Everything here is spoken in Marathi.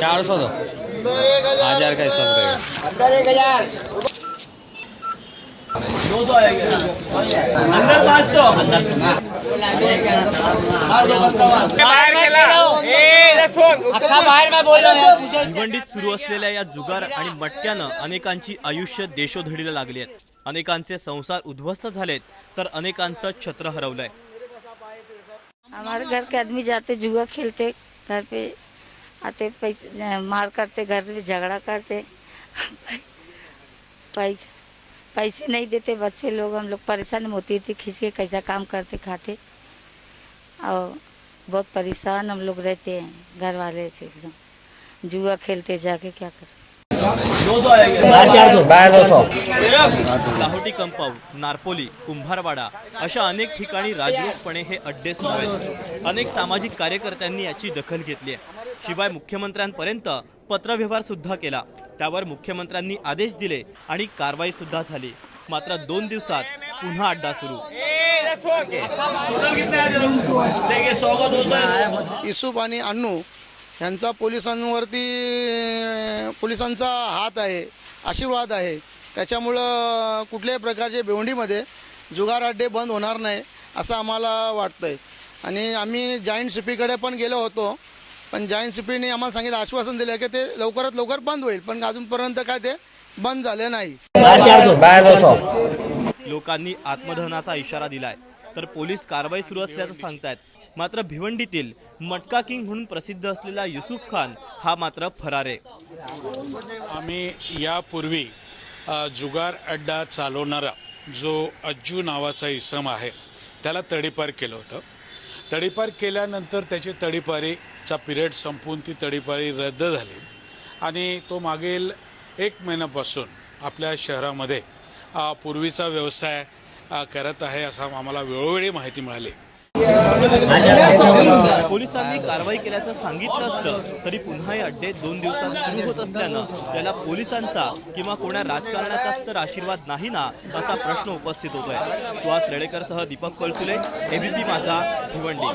चार सौ दो। हजार का हिसाब रहेगा अंदर एक हजार। दो सौ आएगा। अंदर पाँच सौ। बाहेर गेला अख्खा बाहेर मैं बोल रहा हूँ। भिवंडीत सुरू असलेल्या या जुगार आणि मटक्यानं अनेकांची आयुष्य देशोधडीला लागली आहेत अनेकांचे संसार उद्ध्वस्त झालेत तर अनेकांचं छत्र हरवलंय. हमारे घर के आदमी जाते जुआ खेलते घर पे आते, पैसे, मार करते, घर पे झगड़ा करते। पैसे पैसे नहीं देते बच्चे लोग, हम लोग परेशान होती थी खींच के कैसा काम करते, खाते। और बहुत परेशान हम लोग रहते हैं, घर वाले थे एकदम। जुआ खेलते जाके क्या कर। लाहोटी कंपाऊंड नारपोली, कुंभारवाडा अशा अनेक ठिकाणी राजरोसपणे हे अड्डे सुरू आहेत अनेक सामाजिक कार्यकर्त्यांनी याची दखल घेतली आहे. शिवाय मुख्यमंत्र्यांपर्यंत पत्रव्यवहार सुद्धा केला. त्यावर मुख्यमंत्र्यांनी आदेश दिले आणि कारवाई सुद्धा झाली. मात्र दोन दिवसात पुन्हा अड्डा सुरू. इसुप इसूप आणि अन्नू यांचा पोलिसांवरती पोलिसांचा हात आहे आशीर्वाद आहे. त्याच्यामुळं कुठल्याही प्रकारचे भिवंडीमध्ये जुगार अड्डे बंद होणार नाही असं आम्हाला वाटतंय. आणि आम्ही जॉईंट सीपीकडे पण गेलो होतो. पण जॉईंट सीपीने आम्हाला सांगितलं आश्वासन दिलं की ते लवकरात लवकर बंद होईल पण अजूनपर्यंत काय ते बंद झाले नाही. लोकांनी आत्मदहनाचा इशारा दिलाय. तर पोलीस कारवाई सुरू असल्याचं सांगतायत. मात्र भिवंडीतील मटका किंग म्हणून प्रसिद्ध असलेला युसुफ खान हा मात्र फरार आहे. आम्ही यापूर्वी जुगार अड्डा चालवणारा जो अज्जू नावाचा इसम आहे त्याला तडीपार केलं होतं. तडीपार केल्यानंतर त्याची तडीपारीचा पिरियड संपून ती तडीपारी रद्द झाली. आणि तो मागील एक महिन्यापासून आपल्या शहरामध्ये पूर्वीचा व्यवसाय करत आहे असं आम्हाला वेळोवेळी माहिती मिळाली. पोलिसांनी कारवाई केल्याचं सांगितलं असलं तरी पुन्हा हे अड्डे दोन दिवसात सुरू होत असल्यानं याला पोलिसांचा किंवा कोणा राजकारणाचाच तर आशीर्वाद नाही ना असा प्रश्न उपस्थित होतोय. सुहास रेडेकर सह दीपक कळसुले एबीपी माझा भिवंडी.